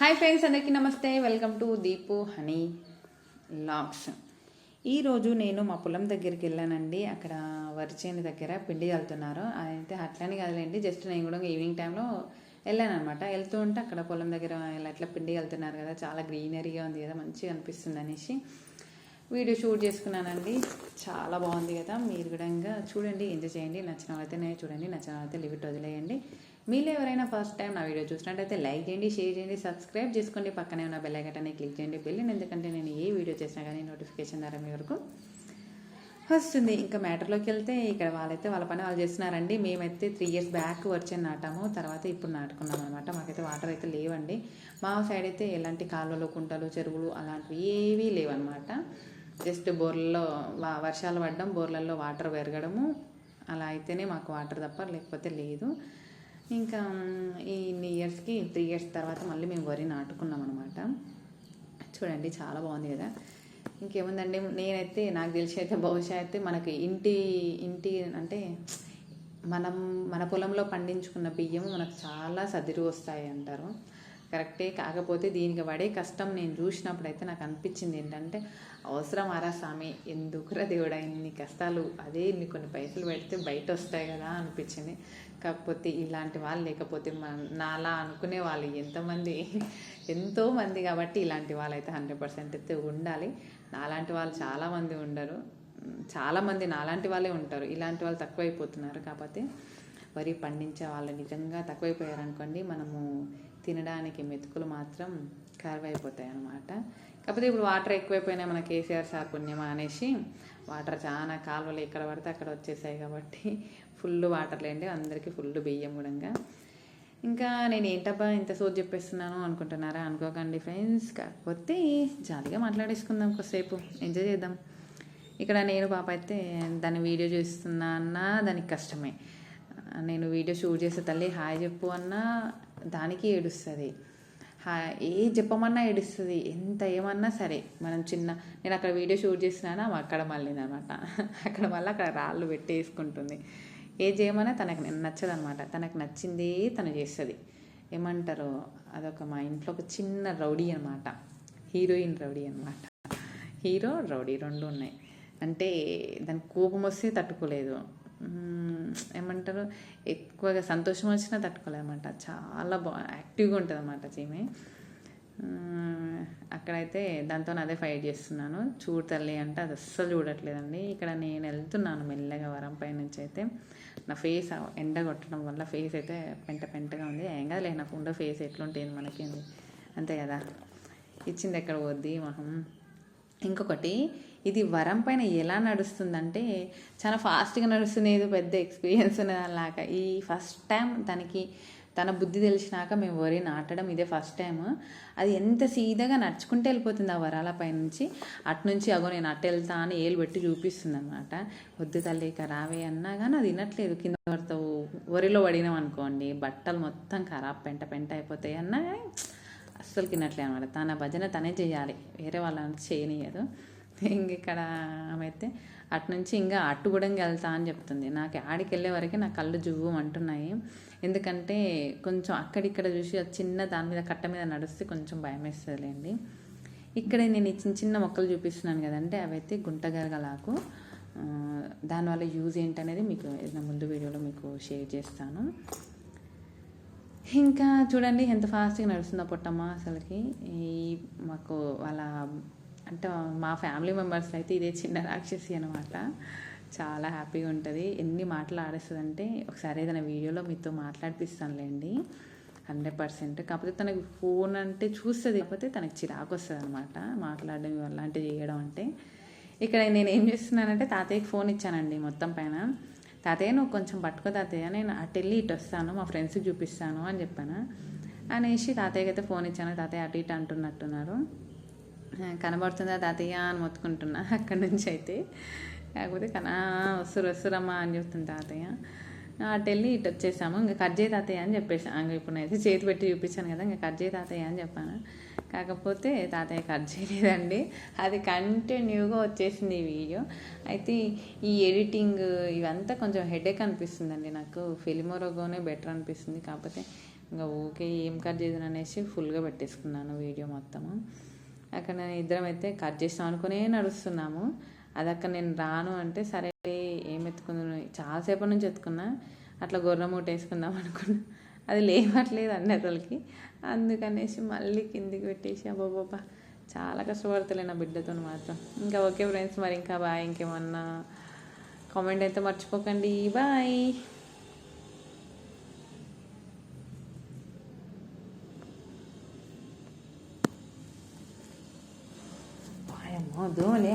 Hi friends అందరికీ నమస్తే. Welcome to Deepu honey vlogs ఈరోజు నేను మా పొలం దగ్గరికి వెళ్ళానండి. అక్కడ వరిచేని దగ్గర పిండి చల్లుతున్నారు. అయితే అట్లానే కదలేండి. జస్ట్ నేను కూడా ఈవినింగ్ టైంలో వెళ్ళాను అనమాట వెళ్తూ ఉంటే అక్కడ పొలం దగ్గర ఇలా ఇట్లా పిండి వెళ్తున్నారు కదా. చాలా గ్రీనరీగా ఉంది కదా. మంచిగా అనిపిస్తుంది అనేసి. వీడియో షూట్ చేసుకున్నానండి. చాలా బాగుంది కదా. మీరు కూడా ఇంకా చూడండి ఎంజాయ్ చేయండి. నచ్చిన వాళ్ళైతే చూడండి నచ్చిన వాళ్ళైతే లిమిట్ వదిలేయండి. మీరు ఎవరైనా ఫస్ట్ టైం నా వీడియో చూసినట్టయితే లైక్ చేయండి షేర్ చేయండి సబ్స్క్రైబ్ చేసుకోండి. పక్కనే ఉన్న బెల్ ఐకటాన్ని క్లిక్ చేయండి. బెల్లిని ఎందుకంటే నేను ఏ వీడియో చేసినా కానీ నోటిఫికేషన్ ద్వారా మీ వరకు వస్తుంది. ఇంకా మ్యాటర్లోకి వెళ్తే ఇక్కడ వాళ్ళైతే వాళ్ళ పని వాళ్ళు చేస్తున్నారండి. మేమైతే త్రీ ఇయర్స్ బ్యాక్ వచ్చి నాటాము. తర్వాత ఇప్పుడు నాటుకున్నాం అనమాట మాకైతే వాటర్ అయితే లేవండి. మా సైడ్ అయితే ఎలాంటి కాలువలు కుంటలు చెరువులు అలాంటివి ఏవీ లేవన్నమాట. జస్ట్ బోర్లలో వర్షాలు పడడం బోర్లలో వాటర్ పెరగడము. అలా అయితేనే మాకు వాటర్ తప్ప లేకపోతే లేదు. ఇంకా ఈ ఇన్ని ఇయర్స్కి త్రీ ఇయర్స్ తర్వాత మళ్ళీ మేము వరి నాటుకున్నాం అనమాట చూడండి చాలా బాగుంది కదా. ఇంకేముందండి? నేనైతే నాకు తెలిసి అయితే బహుశా అయితే మనకి ఇంటి ఇంటి అంటే మనం మన పొలంలో పండించుకున్న బియ్యం మనకు చాలా సదిరి వస్తాయి అంటారు. కరెక్టే కాకపోతే దీనికి పడే కష్టం నేను చూసినప్పుడు అయితే నాకు అనిపించింది ఏంటంటే అవసరం స్వామి ఎందుకురా దేవుడా ఇన్ని కష్టాలు? అదే ఇన్ని కొన్ని పైసలు పెడితే బయట వస్తాయి కదా అనిపించింది. కాకపోతే ఇలాంటి వాళ్ళు లేకపోతే మన నాలా అనుకునే వాళ్ళు ఎంతమంది ఎంతోమంది కాబట్టి ఇలాంటి వాళ్ళు అయితే హండ్రెడ్ పర్సెంట్ అయితే ఉండాలి. నాలాంటి వాళ్ళు చాలామంది ఉండరు. చాలామంది నాలాంటి వాళ్ళే ఉంటారు. ఇలాంటి వాళ్ళు తక్కువైపోతున్నారు. కాకపోతే వరి పండించే వాళ్ళు నిజంగా తక్కువైపోయారు అనుకోండి మనము తినడానికి మెతుకులు మాత్రం కరువైపోతాయి అన్నమాట కాకపోతే ఇప్పుడు వాటర్ ఎక్కువైపోయినాయి మన కేసీఆర్ సార్ పుణ్యమా అనేసి వాటర్ చాలా కాలువలు ఎక్కడ పడితే అక్కడ వచ్చేసాయి కాబట్టి ఫుల్ వాటర్ లేండి అందరికీ ఫుల్ బియ్యం కూడా ఇంకా నేను ఏంటబ్బా ఇంత సోది చెప్పేస్తున్నాను అనుకుంటున్నారా? అనుకోకండి ఫ్రెండ్స్ కాకపోతే జాలీగా మాట్లాడేసుకుందాం కొద్దిసేపు. ఎంజాయ్ చేద్దాం. ఇక్కడ నేను పాప అయితే దాన్ని వీడియో చూస్తున్నా అన్నా దానికి కష్టమే. నేను వీడియో షూట్ చేసే తల్లి హాయ్ చెప్పు అన్నా దానికి ఏడుస్తుంది. ఏ చెప్పమన్నా ఏడుస్తుంది. ఎంత ఏమన్నా సరే. మనం చిన్న నేను అక్కడ వీడియో షూట్ చేసినా అక్కడ మళ్ళీ అనమాట అక్కడ మళ్ళీ అక్కడ రాళ్ళు పెట్టేసుకుంటుంది. ఏ చేయమన్నా తనకు నచ్చదు అనమాట తనకు నచ్చింది తను చేస్తుంది. ఏమంటారు అదొక మా ఇంట్లో ఒక చిన్న రౌడీ అనమాట. హీరోయిన్ రౌడీ అనమాట. హీరో రౌడీ రెండు ఉన్నాయి అంటే దాని కోపం వస్తే తట్టుకోలేదు. ఏమంటారు? ఎక్కువగా సంతోషం వచ్చినా తట్టుకోలేదన్నమాట. చాలా బా యాక్టివ్గా ఉంటుంది అన్నమాట చీమే. అక్కడైతే దాంతో అదే ఫైట్ చేస్తున్నాను. చూడు తల్లి అంటే అది అస్సలు చూడట్లేదండి. ఇక్కడ నేను వెళ్తున్నాను మెల్లగా వరం పై నుంచి అయితే. నా ఫేస్ ఎండ కొట్టడం వల్ల ఫేస్ అయితే పెంట పెంటగా ఉంది. ఏం లేదు నాకు ఉండే ఫేస్ ఎట్లుంటుంది మనకి అంతే కదా. ఇచ్చింది ఎక్కడ పోద్ది మొహం? ఇంకొకటి ఇది వరం పైన ఎలా నడుస్తుందంటే చాలా ఫాస్ట్గా నడుస్తుంది ఏదో పెద్ద ఎక్స్పీరియన్స్ లాగా. ఈ ఫస్ట్ టైం తనకి తన బుద్ధి తెలిసినాక మేము వరి నాటడం ఇదే ఫస్ట్ టైం అది ఎంత సీదాగా నడుచుకుంటే వెళ్ళిపోతుంది ఆ వరాల పైనుంచి అటు నుంచి అగో నేను అటు వెళ్తా అని ఏలు పెట్టి చూపిస్తుంది అనమాట వద్దు తల్లి ఇక రావే అన్నా కానీ అది వినట్లేదు. కింద పడతావు వరిలో పడినాం అనుకోండి బట్టలు మొత్తం ఖరాబ్ పెంట పెంట అయిపోతాయి అన్నా కానీ తినట్లే అనమాట తన భజన తనే చేయాలి. వేరే వాళ్ళని చేయనియదు. ఇంక ఇక్కడ ఆమె అయితే అటు నుంచి ఇంకా అటు కూడా వెళ్తా అని చెప్తుంది. నాకు ఆడికి వెళ్ళే వరకు నా కళ్ళు జువ్వు అంటున్నాయి. ఎందుకంటే కొంచెం అక్కడిక్కడ చూసి చిన్న దాని మీద కట్ట మీద నడిస్తే కొంచెం భయం వేస్తుందిలేండి. ఇక్కడ నేను ఈ చిన్న చిన్న మొక్కలు చూపిస్తున్నాను కదంటే అవైతే గుంటగరగలాకు. దానివల్ల యూజ్ ఏంటనేది మీకు నా ముందు వీడియోలో మీకు షేర్ చేస్తాను. ఇంకా చూడండి ఎంత ఫాస్ట్గా నడుస్తుందో పొట్టమ్మ అసలుకి. ఈ మాకు వాళ్ళ అంటే మా ఫ్యామిలీ మెంబర్స్ అయితే ఇదే చిన్న రాక్షసి అనమాట చాలా హ్యాపీగా ఉంటుంది. ఎన్ని మాటలు ఆడేస్తుందంటే ఒకసారి ఏదైనా వీడియోలో మీతో మాట్లాడిపిస్తానులేండి. Hundred percent. కాకపోతే తనకి ఫోన్ అంటే చూస్తుంది. కాకపోతే తనకి చిరాకు వస్తుంది అనమాట మాట్లాడడం అలాంటివి చేయడం అంటే. ఇక్కడ నేను ఏం చేస్తున్నానంటే తాతయ్యకి ఫోన్ ఇచ్చానండి మొత్తం పైన. తాతయ్య నువ్వు కొంచెం పట్టుకో తాతయ్య నేను అటు వెళ్ళి ఇటు వస్తాను మా ఫ్రెండ్స్కి చూపిస్తాను అని చెప్పాను. అనేసి తాతయ్యకి అయితే ఫోన్ ఇచ్చాను. తాతయ్య అటు ఇటు అంటున్నట్టున్నారు. కనబడుతుందా తాతయ్య? అని మొత్తుకుంటున్నా అక్కడి నుంచి అయితే. కాకపోతే కనా వస్తురు వస్తురమ్మా అని చెప్తుంది తాతయ్య. అటు వెళ్ళి ఇటు వచ్చేసాము ఇంకా కట్ చేయి తాతయ్య అని చెప్పేసాను ఇంకా ఇప్పుడు అయితే చేతి పెట్టి చూపించాను కదా ఇంకా కట్ చేయి తాతయ్య అని చెప్పాను. కాకపోతే తాతయ్య కట్ చేయలేదండి. అది కంటిన్యూగా వచ్చేసింది ఈ వీడియో. అయితే ఈ ఎడిటింగ్ ఇవంతా కొంచెం హెడేక్ అనిపిస్తుందండి నాకు. ఫిలిమోరోగోనే బెటర్ అనిపిస్తుంది. కాకపోతే ఇంకా ఓకే ఏం కట్ చేసిన అనేసి ఫుల్గా పెట్టేసుకున్నాను వీడియో మొత్తము. అక్కడ నేను ఇద్దరం అయితే కట్ చేస్తాం అనుకునే నడుస్తున్నాము. అది అక్కడ నేను రాను అంటే సరే ఏం ఎత్తుకుంది చాలాసేపటి నుంచి ఎత్తుకున్నా. అట్లా గొర్రె మూట వేసుకుందాం అనుకున్నా. అది లేవట్లేదు అండి అసలుకి. అందుకనేసి మళ్ళీ కిందికి పెట్టేసి అబ్బాబాబా చాలా కష్టపడతలే నా బిడ్డతో మాత్రం. ఇంకా ఓకే ఫ్రెండ్స్ మరి ఇంకా బాయ్ ఇంకేమన్నా కామెంట్ అయితే మర్చిపోకండి. బాయ్. అమ్మో దోమలే